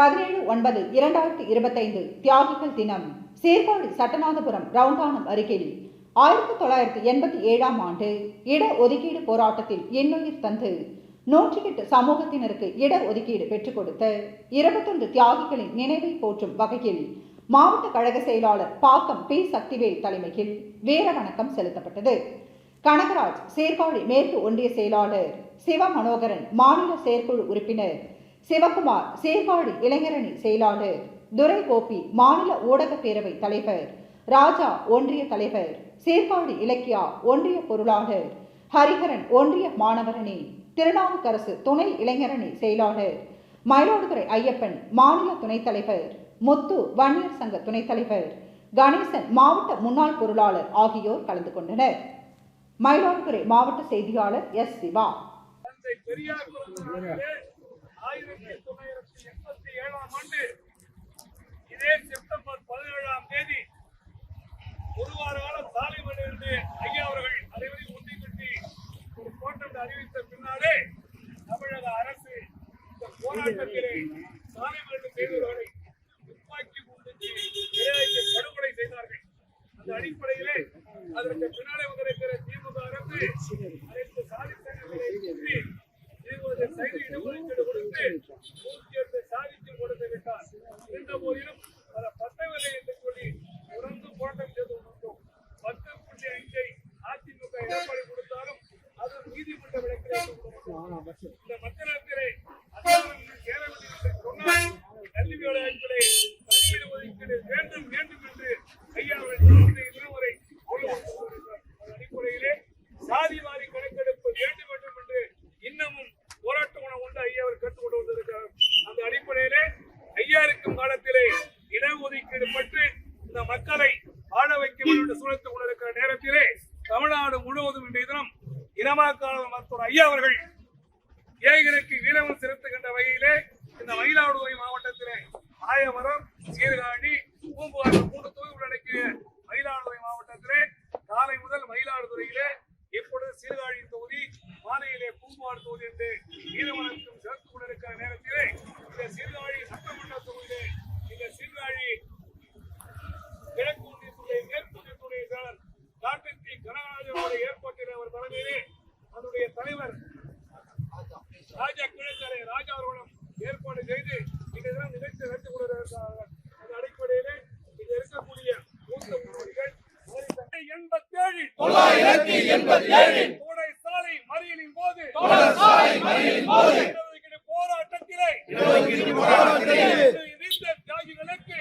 பதினேழு ஒன்பது இரண்டாயிரத்தி இருபத்தைந்து தியாகிகள் தினம். சீர்காழி சட்டநாதபுரம் ரவுண்டானம் அருகில் ஆயிரத்தி தொள்ளாயிரத்தி எண்பத்தி ஏழாம் ஆண்டு இட ஒதுக்கீடு போராட்டத்தில் இன்னுயிர் தந்து நூற்றி எட்டு சமூகத்தினருக்கு இட ஒதுக்கீடு பெற்றுக் கொடுத்த இருபத்தொன்று தியாகிகளின் நினைவை போற்றும் வகையில் மாவட்ட கழக செயலாளர் பாக்கம் பி. சக்திவேல் தலைமையில் வீர வணக்கம் செலுத்தப்பட்டது. கனகராஜ் சீர்காழி மேற்கு ஒன்றிய செயலாளர் சிவ மனோகரன் மாநில செயற்குழு உறுப்பினர் சிவகுமார் சீர்காழி இளைஞரணி செயலாளர் துரை கோபி மாநில ஊடகப் பேரவை தலைவர் ராஜா ஒன்றிய தலைவர் சீர்காழி இலக்கியா ஒன்றிய பொருளாளர் ஹரிஹரன் ஒன்றிய மாணவரணி திருநாவுக்கரசு துணை இளைஞரணி செயலாளர் மயிலாடுதுறை ஐயப்பன் மாநில துணைத் தலைவர் முத்து வன்னியர் சங்க துணைத் தலைவர் கணேசன் மாவட்ட முன்னாள் பொருளாளர் ஆகியோர் கலந்து கொண்டனர். மயிலாடுதுறை மாவட்ட செய்தியாளர் எஸ் சிவா. ஆயிரத்தி தொள்ளாயிரத்தி எண்பத்தி ஏழாம் ஆண்டு இதே செப்டம்பர் பதினேழாம் தேதி ஒரு வார காலம் சாலைமன் ஐயா அவர்கள் அனைவரையும் ஒன்றை கட்டி ஒரு போட்டம் அறிவித்த பின்னாலே தமிழக அரசு இந்த போராட்டத்திலே சாலைமன் செய்தவர்களை துப்பாக்கி குண்டுக்கு இரையாக்கி படுகொலை செய்தார்கள். அந்த அடிப்படையிலே அதற்கு பின்னாலே வந்திருக்கிற திமுக அரசு அனைத்து சாதி சங்கங்களை கூட்டி இடஒதுக்கீடு கொடுத்து கொடுத்து விட்டார் இருந்த போதிலும் அதை பத்தவில்லை என்று சொல்லி தொடர்ந்து போராட்டம் செய்து கொண்டிருந்தோம் பத்து புள்ளி அஞ்சை அதிமுக எடப்பாடி கொடுத்தாலும் அது நீதிமன்ற விளக்கிலே இந்த மத்திய அதிகாரம் சேர வேண்டும் என்று சொன்னால் கல்வியோட அடிப்படை தனியிட ஒதுக்கீடு வேண்டும் வேண்டும் என்று ஐயா அவர்கள் இன்றைய தினம் வரை சொல்லிக் கொண்டிருக்கிறார். அந்த அடிப்படையிலே சாதி வாரி கணக்கெடுப்பு வேண்டும் வேண்டும் என்று இன்னமும் போராட்ட உணவு ஒன்று ஐயா அவர் கற்றுக் கொண்டு வந்திருக்கிறார் அந்த அடிப்படையிலே ஐயா இருக்கும் காலத்திலே இடஒதுக்கீடு பற்றி இந்த மக்களை ஆள வைக்க வேண்டும் என்று சூழத்துக் கொண்டிருக்கிற நேரத்திலே தமிழ்நாடு முழுவதும் இன்றைய தினம் இனமாக்காளர் மருத்துவர் ஐயா அவர்கள் ஏகருக்கு வீரவன் செலுத்துகின்ற வகையிலே இந்த மயிலாடுதுறை மாவட்டத்திலே ஆயவரம் சீர்காழி பூம்புகார் மூன்று தொகுதி உள்ளடக்கிய மயிலாடுதுறை மாவட்டத்திலே காலை முதல் மயிலாடுதுறையிலே இப்பொழுது சீர்காழி தொகுதி மாலையிலே பூம்புகார் தொகுதி என்று வீரவனத்தும் சேர்த்து கொண்டிருக்கிற நேரத்திலே இந்த சீர்காழி அதனுடைய தலைவர் ராஜா கிழக்கரை ராஜா அவர்களும் ஏற்பாடு செய்து இந்த தினம் நிகழ்ச்சி நடத்தி கொண்டிருக்கிறார்கள். அந்த அடிப்படையிலே இங்க இருக்கக்கூடிய மூத்த முன்னோடிகள் எண்பத்தேழு. தொள்ளாயிரத்தி எண்பத்தி ஏழில் கோடை சாலை மறியலின் போது சாலை மறியலின் போது இடஒதுக்கீடு போராட்டத்திலே தியாகிகளுக்கு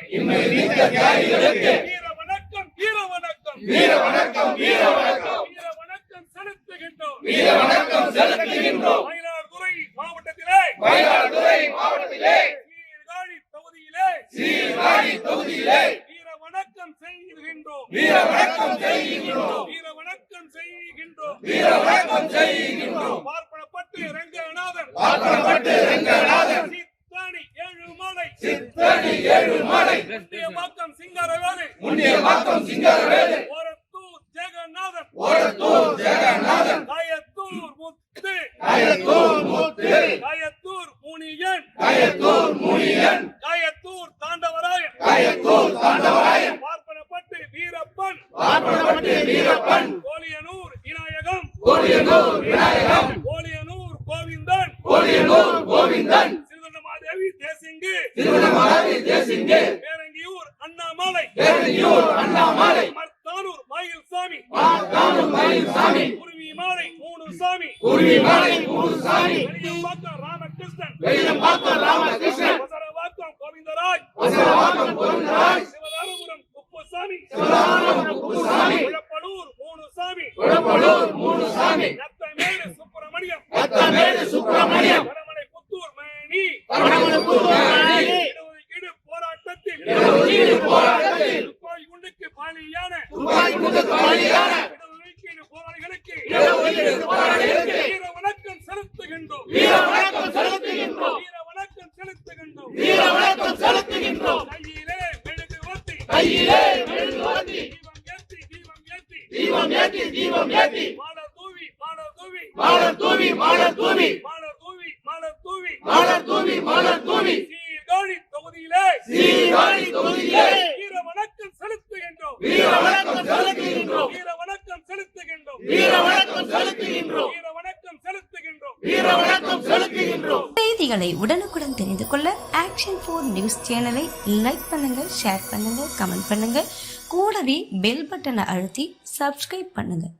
வீர வணக்கம் வீர வணக்கம் வீர வணக்கம் வீர வணக்கம் வீர வணக்கம் செலுத்துகின்றோம் வீர வணக்கம் செலுத்துகின்றோம். மயிலாடுதுறை மாவட்டத்திலே மயிலாடுதுறை மாவட்டத்திலே சீர்காழி தொகுதியிலே சீர்காழி தொகுதியிலே வீர வணக்கம் செய்கின்றோம். வீர வணக்கம் செய்கின்றோம். வீர வணக்கம் செய்கின்றோம். வீர வணக்கம் செய்கின்றோம். பார்ப்பனப்பட்டு ரங்கநாதன். பார்ப்பனப்பட்டு ரங்கநாதன். சித்தாணி ஏழுமலை. சித்தடி ஏழு மாலை முண்டியம்பாக்கம் சிங்காரவேலு. முன்னிய மாக்கம் சிங்காரவேலு. காயத்தூர் மூத்து காயத்தூர் முனியன். காயத்தூர் முனியன். காயத்தூர் தாண்டவராயன் காயத்தூர் தாண்டவராயன் பார்ப்பனப்பட்டு வீரப்பன். பார்ப்பனப்பட்டு வீரப்பன். கோலியனூர் விநாயகம். கோலியனூர் விநாயகம். கோலியனூர் கோவிந்தன். கோலியனூர் கோவிந்தன். சிறுவண்ணமாதேவி தேசிங்கு. திருவண்ணாமலை தேசிங்கே. பேரங்கியூர் அண்ணாமலை. பேரணியூர் வாக்கம் ராமகிருஷ்ணன் குப்புசாமி. சிவராமபுரம் மூணு சாமி உழப்பலூர் மூணு சாமி நத்தமேடு சுப்பிரமணியம். நத்தமேடு சுப்பிரமணியம். வடமலை புத்தூர் மணி போராட்டத்தில். இடஒதுக்கீடு போராட்டத்தில். துப்பாய் குண்டுக்கு பாலியான. துப்பாய் குண்டுக்கு பாலியான. தீபம் ஏத்தி. மாலர் தூவி மாலர் தூவி. மாலர் தூவி மாலர் தூவி. மாலர் தூவி மாலர் தூவி. மாலர் தூவி மாலர் தூவி. சீர்காழி தொகுதியிலே. சீர்காழி தொகுதியிலே. வீர வணக்கம் செலுத்துகின்றோம். வீர வணக்கம் செலுத்துகின்றோம். வீர வணக்கம் செலுத்துகின்றோம். வீர வணக்கம் செலுத்துகின்றோம். வீர வணக்கம் செலுத்துகின்றோம். வீர வணக்கம் செலுத்துகின்றோம். செய்திகளை உடனுக்குடன் தெரிந்து கொள்ள ஆக்ஷன் ஃபோர் நியூஸ் சேனலை லைக் பண்ணுங்க ஷேர் பண்ணுங்க கமெண்ட் பண்ணுங்க கூடவே பெல் பட்டனை அழுத்தி சப்ஸ்கிரைப் பண்ணுங்க